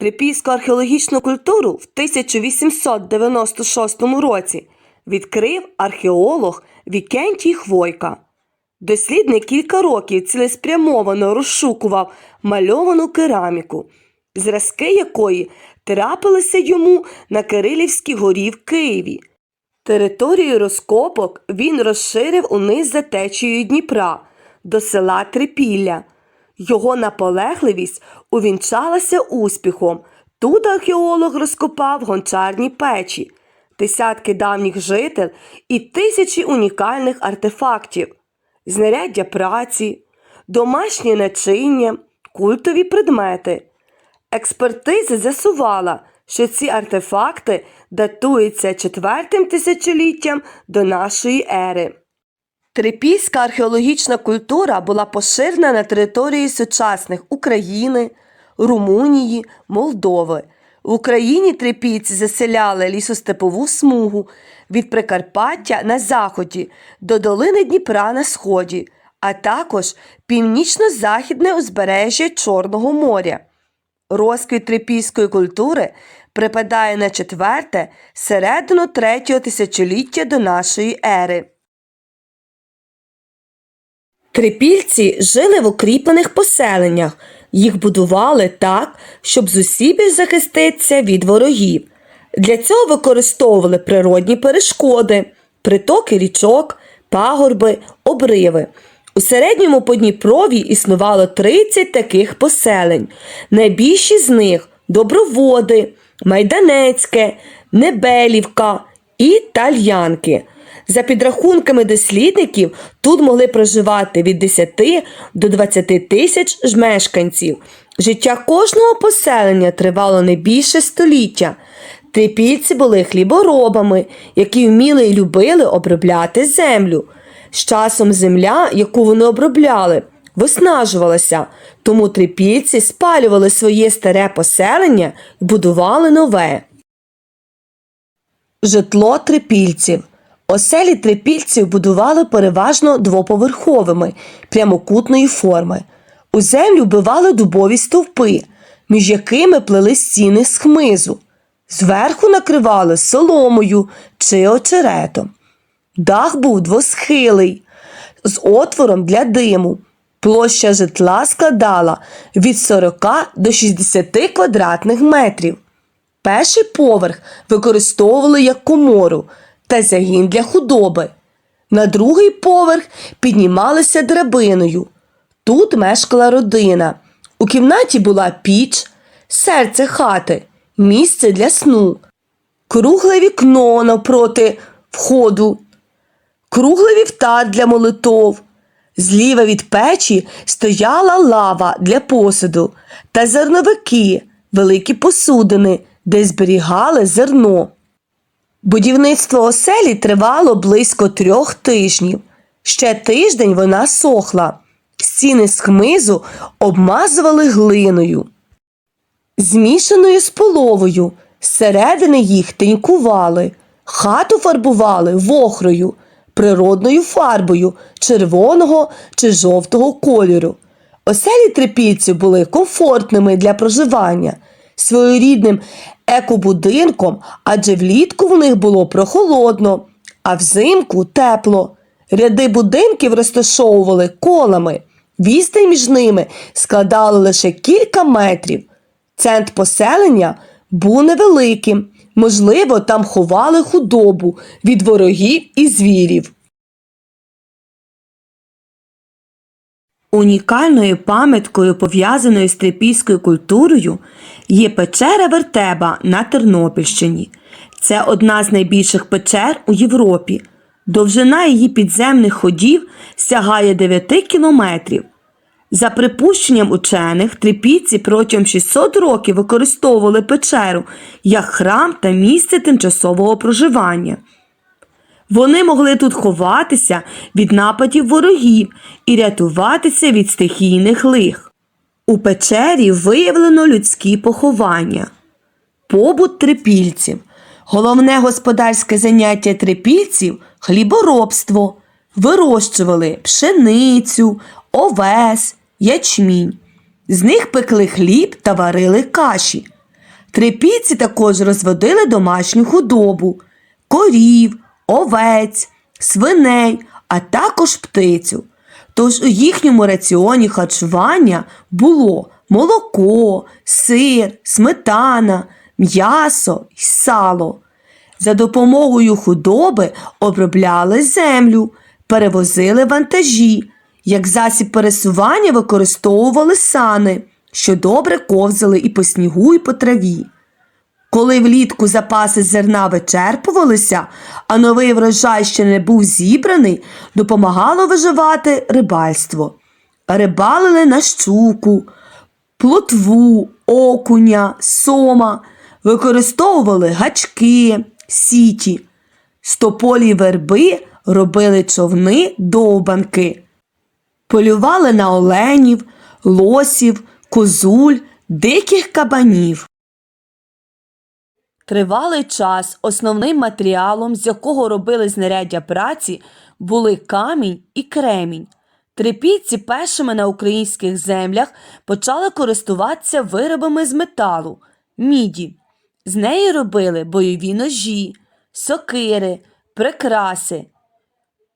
Трипільську археологічну культуру в 1896 році відкрив археолог Вікентій Хвойка. Дослідник кілька років цілеспрямовано розшукував мальовану кераміку, зразки якої трапилися йому на Кирилівській горі в Києві. Територію розкопок він розширив униз за течією Дніпра до села Трипілля. Його наполегливість увінчалася успіхом. Тут археолог розкопав гончарні печі, десятки давніх житель і тисячі унікальних артефактів, знаряддя праці, домашнє начиння, культові предмети. Експертиза з'ясувала, що ці артефакти датуються четвертим тисячоліттям до нашої ери. Трипільська археологічна культура була поширена на території сучасних України, Румунії, Молдови. В Україні трипільці заселяли лісостепову смугу від Прикарпаття на заході до долини Дніпра на сході, а також північно-західне узбережжя Чорного моря. Розквіт трипільської культури припадає на четверте середину третього тисячоліття до нашої ери. Трипільці жили в укріплених поселеннях. Їх будували так, щоб зусібіч захиститися від ворогів. Для цього використовували природні перешкоди, притоки річок, пагорби, обриви. У середньому Подніпрові існувало 30 таких поселень. Найбільші з них Доброводи, Майданецьке, Небелівка і Тальянки. За підрахунками дослідників, тут могли проживати від 10 до 20 тисяч ж мешканців. Життя кожного поселення тривало не більше століття. Трипільці були хліборобами, які вміли і любили обробляти землю. З часом земля, яку вони обробляли, виснажувалася, тому трипільці спалювали своє старе поселення і будували нове. Житло трипільців. Оселі трипільців будували переважно двоповерховими, прямокутної форми. У землю вбивали дубові стовпи, між якими плели стіни з хмизу. Зверху накривали соломою чи очеретом. Дах був двосхилий, з отвором для диму. Площа житла складала від 40 до 60 квадратних метрів. Перший поверх використовували як комору та загін для худоби. На другий поверх піднімалися драбиною. Тут мешкала родина. У кімнаті була піч, серце хати, місце для сну, кругле вікно навпроти входу, круглий вівтар для молитов. Зліва від печі стояла лава для посуду та зерновики, великі посудини, де зберігали зерно. Будівництво оселі тривало близько трьох тижнів. Ще тиждень вона сохла. Стіни з хмизу обмазували глиною, змішаною з половою. Зсередини їх тинькували, хату фарбували вохрою, природною фарбою червоного чи жовтого кольору. Оселі трипільців були комфортними для проживання, своєрідним екобудинком, адже влітку в них було прохолодно, а взимку тепло. Ряди будинків розташовували колами, відстань між ними складали лише кілька метрів. Центр поселення був невеликим, можливо, там ховали худобу від ворогів і звірів. Унікальною пам'яткою, пов'язаною з трипільською культурою, є печера Вертеба на Тернопільщині. Це одна з найбільших печер у Європі. Довжина її підземних ходів сягає 9 кілометрів. За припущенням учених, трипільці протягом 600 років використовували печеру як храм та місце тимчасового проживання. Вони могли тут ховатися від нападів ворогів і рятуватися від стихійних лих. У печері виявлено людські поховання. Побут трипільців. Головне господарське заняття трипільців хліборобство. Вирощували пшеницю, овес, ячмінь. З них пекли хліб та варили каші. Трипільці також розводили домашню худобу, корів, овець, свиней, а також птицю. Тож у їхньому раціоні харчування було молоко, сир, сметана, м'ясо й сало. За допомогою худоби обробляли землю, перевозили вантажі. Як засіб пересування використовували сани, що добре ковзали і по снігу, і по траві. Коли влітку запаси зерна вичерпувалися, а новий врожай ще не був зібраний, допомагало виживати рибальство. Рибалили на щуку, плотву, окуня, сома, використовували гачки, сіті. З тополі верби робили човни довбанки. Полювали на оленів, лосів, козуль, диких кабанів. Тривалий час основним матеріалом, з якого робили знаряддя праці, були камінь і кремінь. Трипільці першими на українських землях почали користуватися виробами з металу міді. З неї робили бойові ножі, сокири, прикраси.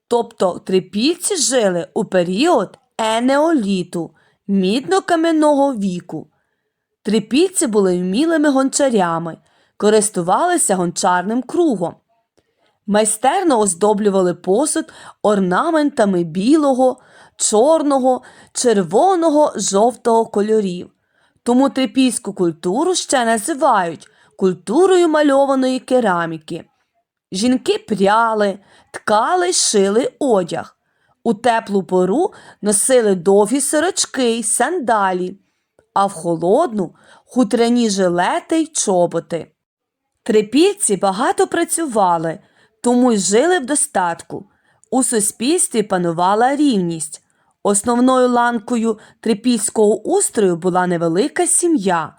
Тобто трипільці жили у період енеоліту, мідно-кам'яного віку. Трипільці були вмілими гончарями, користувалися гончарним кругом. Майстерно оздоблювали посуд орнаментами білого, чорного, червоного, жовтого кольорів. Тому трипільську культуру ще називають культурою мальованої кераміки. Жінки пряли, ткали шили одяг. У теплу пору носили довгі сорочки й сандалі, а в холодну хутряні жилети й чоботи. Трипільці багато працювали, тому й жили в достатку. У суспільстві панувала рівність. Основною ланкою трипільського устрою була невелика сім'я.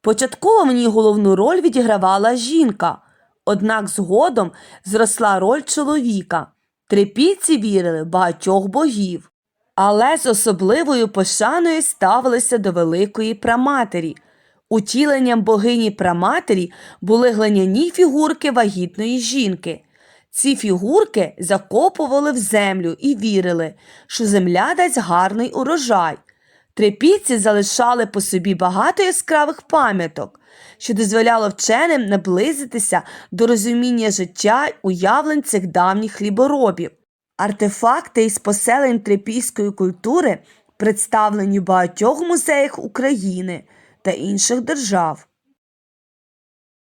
Початково в ній головну роль відігравала жінка, однак згодом зросла роль чоловіка. Трипільці вірили в багатьох богів, але з особливою пошаною ставилися до великої праматері. Утіленням богині праматері були глиняні фігурки вагітної жінки. Ці фігурки закопували в землю і вірили, що земля дасть гарний урожай. Трипільці залишали по собі багато яскравих пам'яток, що дозволяло вченим наблизитися до розуміння життя й уявлень цих давніх хліборобів. Артефакти із поселень трипільської культури представлені в багатьох музеях України та інших держав.